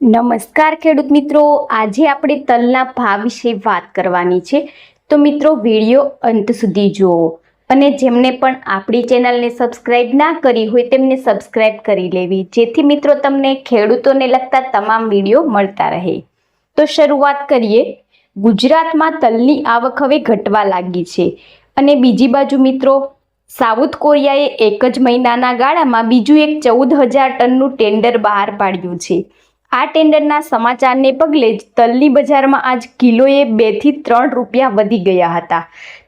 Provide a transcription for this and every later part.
નમસ્કાર ખેડૂત મિત્રો. આજે આપણે તલના ભાવ વિશે વાત કરવાની છે. તો મિત્રો, વીડિયો અંત સુધી જુઓ અને જેમને પણ આપણી ચેનલને સબસ્ક્રાઇબ ના કરી હોય તેમને સબસ્ક્રાઇબ કરી લેવી. જેથી મિત્રો તમને ખેડૂતોને લગતા તમામ વીડિયો મળતા રહે. તો શરૂઆત કરીએ. ગુજરાતમાં તલની આવક હવે ઘટવા લાગી છે. અને બીજી બાજુ મિત્રો, સાઉથ કોરિયાએ એક જ મહિનાના ગાળામાં બીજું એક ચૌદ હજાર ટનનું ટેન્ડર બહાર પાડ્યું છે. આ ટેન્ડરના સમાચારને પગલે જ તલની બજારમાં આજ કિલોએ બેથી ત્રણ રૂપિયા વધી ગયા હતા.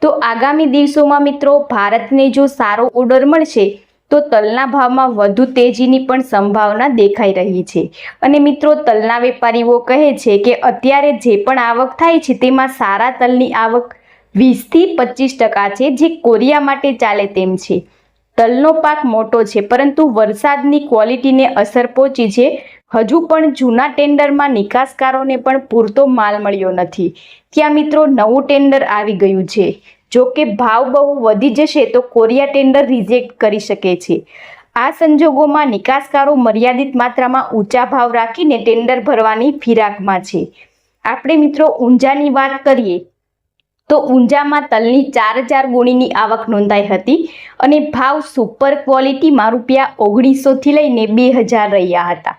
તો આગામી દિવસોમાં મિત્રો ભારતને જો સારો ઓર્ડર મળશે, તો તલના ભાવમાં વધુ તેજીની પણ સંભાવના દેખાઈ રહી છે. અને મિત્રો તલના વેપારીઓ કહે છે કે અત્યારે જે પણ આવક થાય છે, તેમાં સારા તલની આવક વીસથી પચીસ ટકા છે, જે કોરિયા માટે ચાલે તેમ છે. તલનો પાક મોટો છે, પરંતુ વરસાદની ક્વોલિટીને અસર પહોંચી છે. હજુ પણ જૂના ટેન્ડરમાં નિકાસકારોને પણ પૂરતો માલ મળ્યો નથી. ત્યાં મિત્રો નવું ટેન્ડર આવી ગયું છે. જો કે ભાવ બહુ વધી જશે તો કોરિયા ટેન્ડર રિજેક્ટ કરી શકે છે. આ સંજોગોમાં નિકાસકારો મર્યાદિત માત્રામાં ઊંચા ભાવ રાખીને ટેન્ડર ભરવાની ફિરાકમાં છે. આપણે મિત્રો ઊંઝાની વાત કરીએ તો ઊંઝામાં તલની ચાર હજાર ગુણીની આવક નોંધાઈ હતી અને ભાવ સુપર ક્વોલિટીમાં રૂપિયા ઓગણીસોથી લઈને બે હજાર રહ્યા હતા.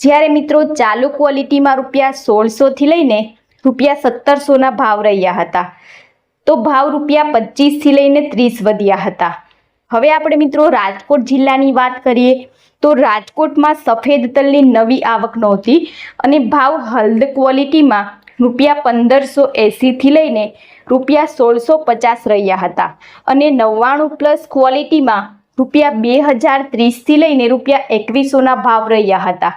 જ્યારે મિત્રો ચાલુ ક્વોલિટીમાં રૂપિયા સોળસોથી લઈને રૂપિયા સત્તરસોના ભાવ રહ્યા હતા. તો ભાવ રૂપિયા પચીસથી લઈને ત્રીસ વધ્યા હતા. હવે આપણે મિત્રો રાજકોટ જિલ્લાની વાત કરીએ તો રાજકોટમાં સફેદ તલની નવી આવક નહોતી અને ભાવ હલ્દ ક્વોલિટીમાં રૂપિયા પંદરસો એંસીથી લઈને રૂપિયા સોળસો પચાસ રહ્યા હતા. અને નવ્વાણું પ્લસ ક્વોલિટીમાં રૂપિયા બે હજાર ત્રીસથી લઈને રૂપિયા એકવીસોના ભાવ રહ્યા હતા.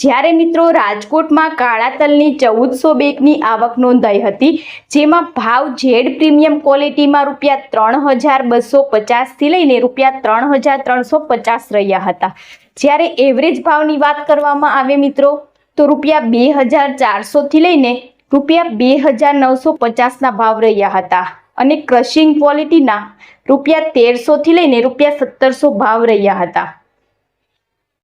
જ્યારે મિત્રો રાજકોટમાં કાળા તલની ચૌદસો બેગની આવક નોંધાઈ હતી, જેમાં ભાવ ઝેડ પ્રીમિયમ ક્વોલિટીમાં રૂપિયા ત્રણ હજાર બસો પચાસથી લઈને રૂપિયા ત્રણ હજાર ત્રણસો પચાસ રહ્યા હતા. જ્યારે એવરેજ ભાવની વાત કરવામાં આવે મિત્રો, તો રૂપિયા બે હજાર ચારસોથી લઈને રૂપિયા બે હજાર નવસો પચાસના ભાવ રહ્યા હતા અને ક્રશિંગ ક્વોલિટીના રૂપિયા તેરસોથી લઈને રૂપિયા સત્તરસો ભાવ રહ્યા હતા.